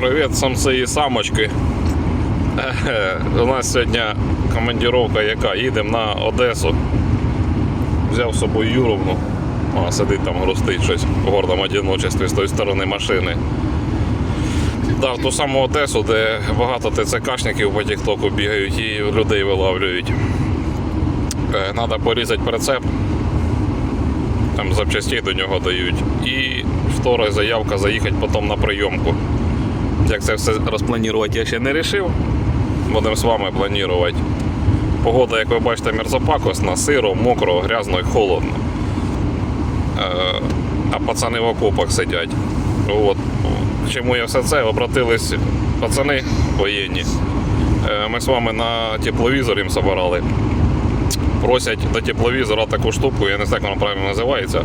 Привіт, самці і самочки. Е, У нас сьогодні командировка яка? Їдемо на Одесу. Взяв з собою Юровну. Вона сидить там грустить щось в гордому одиночестві з тої сторони машини. Да, ту саму Одесу, де багато ТЦКшників по Тіктоку бігають і людей вилавлюють. Треба порізати прицеп. Там запчастей до нього дають. І втора заявка заїхати потім на прийомку. Як це все розпланувати, я ще не вирішив. Будемо з вами планувати. Погода, як ви бачите, мерзопакосна, сиро, мокро, грязно і холодно. Е, а пацани в окопах сидять. От. Чому я все це? Обратились пацани воєнні. Е, Ми з вами на тепловізор їм собирали. Просять до тепловізора таку штуку, я не знаю, як вона правильно називається.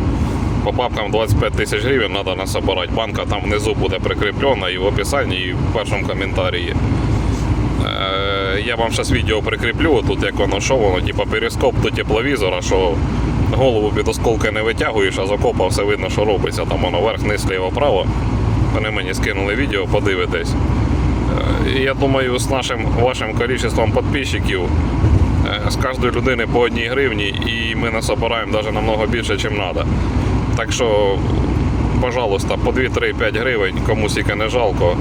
По папкам 25 тисяч гривень треба насобирати. Банка там внизу буде прикріплена і в описанні, і в першому коментарі. Е, Я вам зараз відео прикріплю, тут як воно що воно, типу перископ до тепловізора, що голову під осколки не витягуєш, а з окопа все видно, що робиться. Там воно вверх, низ, ліво, право. Вони мені скинули відео, подивитесь. Е, Я думаю, з нашим вашим кількістю підписчиків е, з кожної людини по одній гривні, і ми насобираємо навіть намного більше, ніж треба. Так що, пожалуйста, по 2-3-5 гривень, комусь тільки не жалко.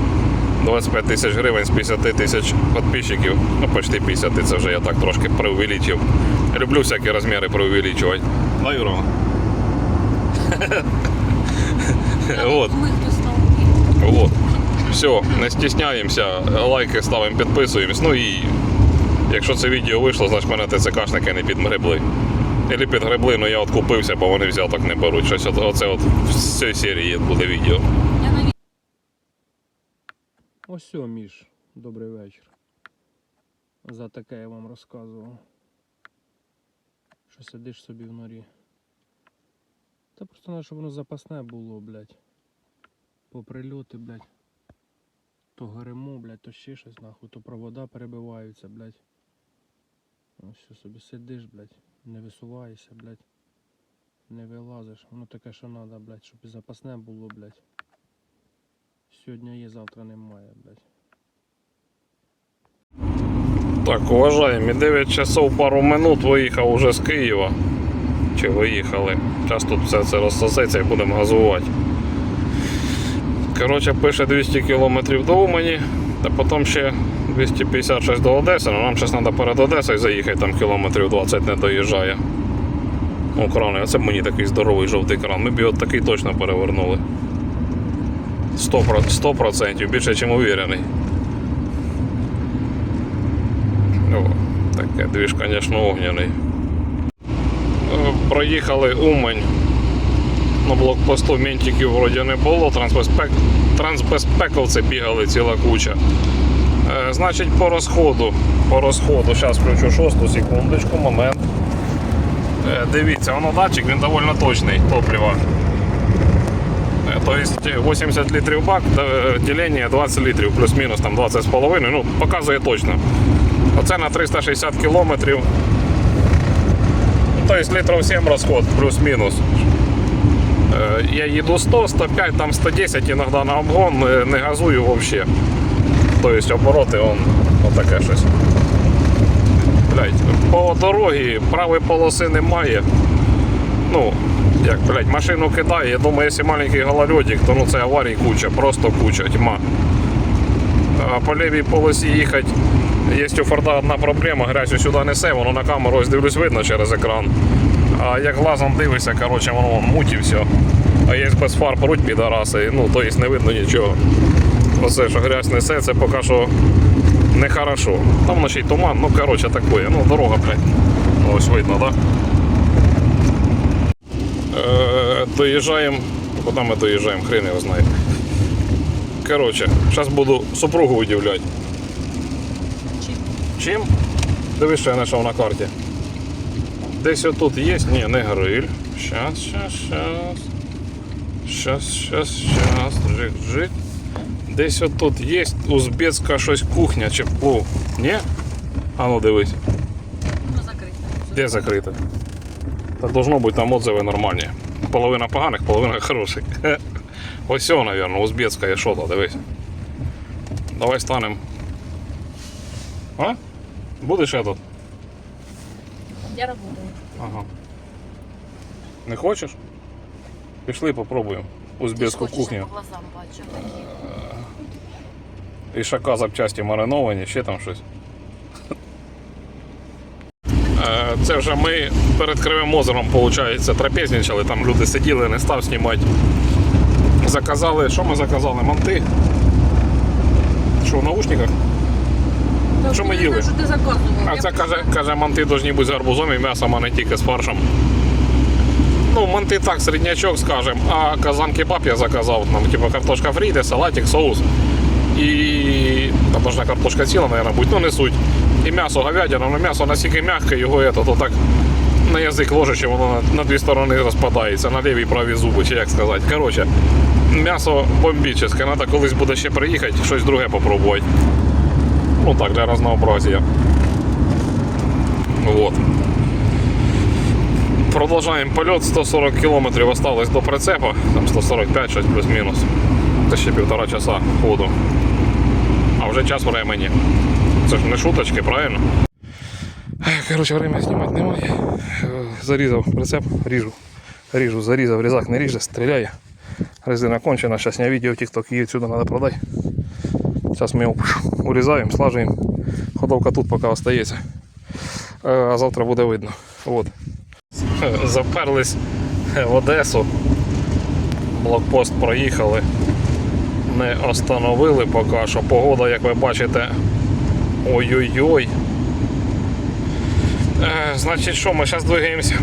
25 тисяч гривень з 50 тисяч підписчиків. Ну, почти 50, це вже я так трошки преувеличив. Люблю всякі розміри преувеличувати. Да, Юра? Вот. Ми. Вот. Все, не стісняємося, лайки ставимо, підписуємось. Ну і якщо це відео вийшло, значить мене ТЦКшники не підгребли. Или підгребли, але я от купився, бо вони взяток не беруть. Щось от, оце от з цієї серії буде відео. На Ось Міш, добрий вечір. За таке я вам розказував. Що сидиш собі в норі. Та просто треба, щоб воно запасне було, блядь. По прильоти, блядь. То гримо, блядь, то ще щось нахуй, то провода перебиваються, блядь. Ось що собі сидиш, блядь, не висуваєшся, блядь. Не вилазиш. Воно таке, що треба, блядь, щоб і запасне було, блядь. Сьогодні є, завтра немає, блядь. Так, уважаємо, 9 часов пару минут виїхав уже з Києва. Чи виїхали? Зараз тут все це розсосеться і будемо газувати. Коротше, пише 200 км до Умані, та потім ще 256 до Одеси, але нам зараз треба перед Одесою заїхати, там кілометрів 20 не доїжджає. О, крани, оце б мені такий здоровий жовтий кран. Ми б його такий точно перевернули. 100%, 100% більше, ніж уверений. О, таке двіж, звісно, огняний. Е, Проїхали Умань. На блокпосту ментиків вроді не було, трансбезпек... трансбезпековці бігали ціла куча. Е, значить, по розходу. По розходу. Зараз включу шосту секундочку, момент. Е, дивіться, воно датчик, він доволі точний топлива. То есть 80 літрів бак, е, ділення 20 літрів, плюс-мінус там 20,5, ну, показує точно. Оце на 360 кілометрів. Тобто літрів 7 розход, плюс-мінус. Я їду 100, 105, там 110 іноді на обгон, не газую взагалі. Тобто обороти он, отаке щось. Блядь, по дорогі правої полоси немає. Ну, як, блядь, машину кидає, я думаю, якщо маленький гололедик, то ну це аварій куча, просто куча, тьма. А по лівій полосі їхати. Є у Форда одна проблема, грязю сюди несе, воно на камеру ось дивлюсь видно через екран. А як глазом дивишся, коротше, воно вон муть і все. А є без фар пруть підараси, ну то є не видно нічого. Оце, що грязь несе, це поки що не хорошо. Там вночі туман, ну коротше таке, ну дорога, блядь. Ось видно, так? Да? Е, доїжджаємо. Куди ми доїжджаємо, хрен його знає. Коротше, зараз буду супругу удивляти. Чим? Чим? Дивись, що я знайшов на карті. Десь отут є. Ні, не гриль. Щас, щас, щас. Щас, щас, щас. Жик, жик. Десь отут є узбецька щось кухня чи плов. Ні? А ну дивись. Де закрите? Та должно бути там отзиви нормальні. Половина поганих, половина хороших. Ось, мабуть, узбецька є що то, дивись. Давай станемо. А? Будеш этот? Я работаю. Ага. Не хочеш? Пішли попробуємо. Узбецьку кухню. я по глазам бачу. І шака запчасті мариновані, ще там щось. Е, Це вже ми перед Кривим озером, виходить, трапезничали, там люди сиділи, не став знімати. Заказали, що ми заказали? Манти. Що, в наушниках? Що ми їли? Що ти заказував? А це каже, каже, манти повинні бути з гарбузом і м'ясом, а не тільки з фаршем. Ну, манти так, середнячок, скажем, а казан кебаб я заказав, там, типу картошка фрі, де салатик, соус. І там должна картошка ціла, мабуть, бути, ну не суть. І м'ясо говядина, ну м'ясо настільки м'яке, його ето, то так на язик ложиш, і воно на, на дві сторони розпадається, на ліві і праві зуби, чи як сказати. Коротше, м'ясо бомбічне, треба колись буде ще приїхати, щось друге попробувати. Ну так, для разнообразия. Вот. Продовжаємо польот. 140 км осталось до прицепа. Там 145, щось плюс-мінус. Це ще півтора часа ходу. А вже час времени. Це ж не шуточки, правильно? Коротше, время знімати немає. Зарізав прицеп, ріжу. Ріжу, зарізав, різак не ріже, стріляє. Резина кончена, зараз я відео в TikTok її сюди треба продати. Зараз ми його урізаємо, слажуємо. Ходовка тут поки остається. Е, А завтра буде видно. От. Заперлись в Одесу. Блокпост проїхали. Не остановили поки що. Погода, як ви бачите, ой-ой-ой. Е, значить, що, ми зараз двигаємося.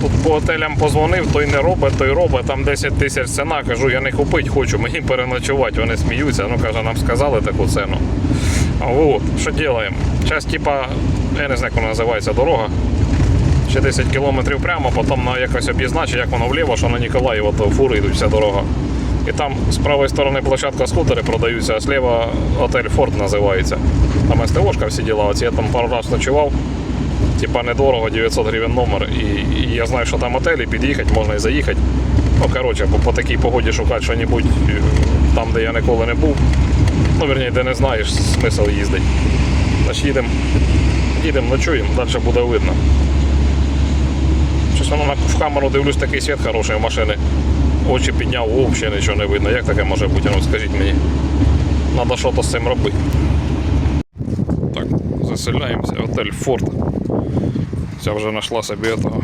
Тут по отелям позвонив, той не робить, той робить, там 10 тисяч ціна. Кажу, я не купити хочу, мені переночувати. Вони сміються. Ну каже, нам сказали таку ціну. От, що робимо? Зараз, типа, я не знаю, як вона називається дорога. Ще 10 кілометрів прямо, потім на якось об'їзначить, як воно вліво, що на Ніколаєво, то фури йдуть вся дорога. І там з правої сторони площадка скутери продаються, а зліва отель Форт називається. Там СТОшка всі діла. Оці я там пару разів ночував. Типа недорого, 900 гривень номер. І, і я знаю, що там отелі, під'їхати, можна і заїхати. Ну, коротше, по, по такій погоді шукати щось там, де я ніколи не був. Ну, верні, де не знаєш, смисл їздить. Значить, їдемо, їдемо, ночуємо, далі буде видно. Щось воно в камеру дивлюсь, такий світ хороший у машини. Очі підняв, взагалі нічого не видно. Як таке може бути? Ну, скажіть мені. Треба щось з цим робити. Так, заселяємося. Отель Форт. Ця вже знайшла собі того.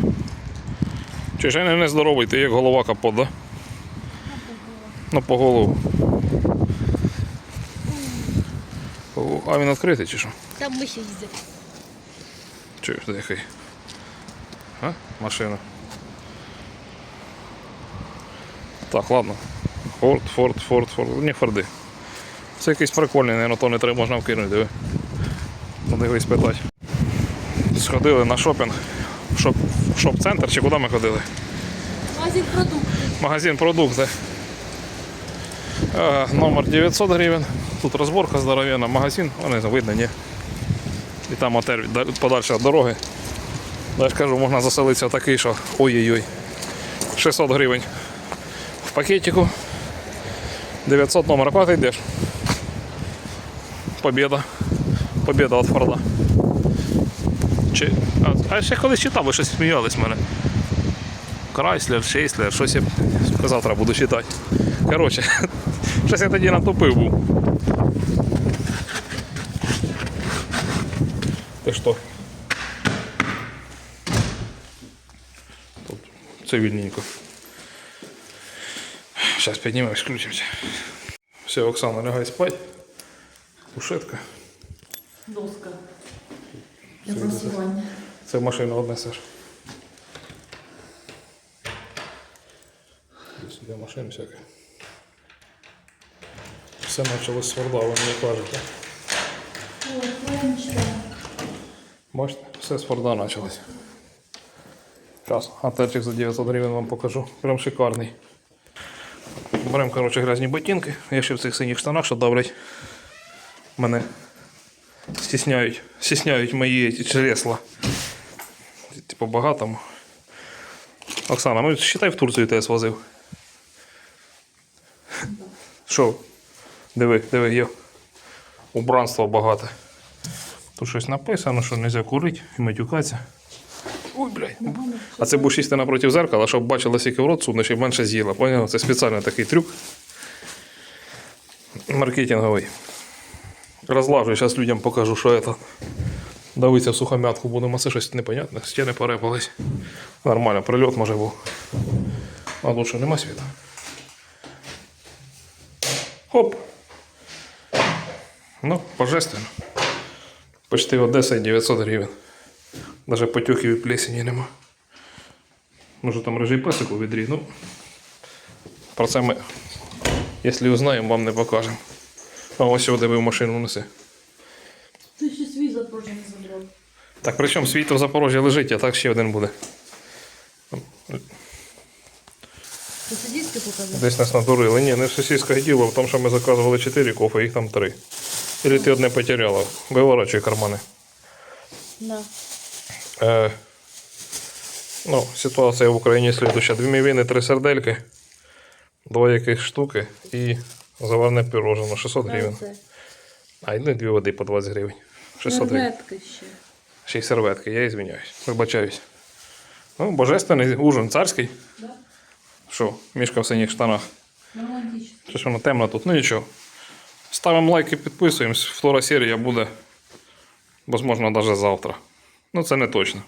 Чи ж я не нездоровий, ти як голова капот, да? Ну, по голову. А він відкритий чи що? Там миші їздять. Чуєш, який? А? Машина. Так, ладно. Форд, Форд, Форд, Форд. Не Форди. Це якийсь прикольний, наверное, то не треба можна вкинути, диви. Треба його. Сходили на шопінг. В Шоп, Шоп-центр чи куди ми ходили? Магазин продуктів. Магазин продукти. Е, Номер 900 гривень. Тут розборка здоровенна, магазин, вони видно, ні. І там отель подальше від дороги. Я ж кажу, можна заселитися такий, що ой-ой-ой. 600 гривень пакетику. 900 номер. А куди ти йдеш? Побіда. Побіда від Форда. Чи... А, ще колись читав, ви щось сміялись мене. Крайслер, Шейслер, щось я завтра буду читати. Коротше, щось я тоді натупив був. Ти що? Тут цивільненько. Зараз піднімемось, включимося. Все, Оксана, лягай спать. Кушетка. Доска. Для просування. Це машину однесеш. Сюди машин всяке. Все почалось з Форда, ви мені кажете. Бачите, все з Форда почалось. Зараз отельчик за 900 гривень вам покажу. Прям шикарний. Беремо, коротше, грязні ботинки. Я ще в цих синіх штанах, що давлять. Мене стісняють, стісняють мої ці чресла. Типу багатому. Оксана, ну считай в Турцію тебе свозив. Що? Диви, диви, йо. убранства багато. Тут щось написано, що не можна курити і матюкатися. Ой, блядь. А це будеш їсти напроти зеркала, щоб бачила, скільки в рот сунеш і менше з'їла. Поняв? Це спеціально такий трюк. Маркетинговий. Розлажу, зараз людям покажу, що це. Давиться в сухомятку а це щось непонятне, стіни порепались. Нормально, прильот може був. А лучше нема світу. Хоп. Ну, божественно. Почти Одеса 900 гривень. Даже потюхів і плесені нема. Може там рижий песик у відрі, ну. Про це ми, якщо узнаємо, вам не покажемо. А ось ви в машину неси. Ти ще свій запорожжя не забрав. Так, причому світло в Запорожжі лежить, а так ще один буде. Десь нас надурили. Ні, не сусідське діло, в тому, що ми заказували 4 кофе, їх там 3. Или ти одне потеряла. Виворачуй кармани. На. Е, ну, ситуація в Україні слідуща. Дві мівіни, три сердельки, два яких штуки і заварне пірожено 600 гривень. А й ну, дві води по 20 гривень. 600 гривень. Серветки ще. Ще й серветки, я ізвиняюсь. Вибачаюсь. Ну, божественний ужин царський. Да? Що, мішка в синіх штанах. Романтично. Щось воно темно тут, ну нічого. Ставимо лайки, підписуємось. Флора серія буде, можливо, навіть завтра. Ну, це не точно.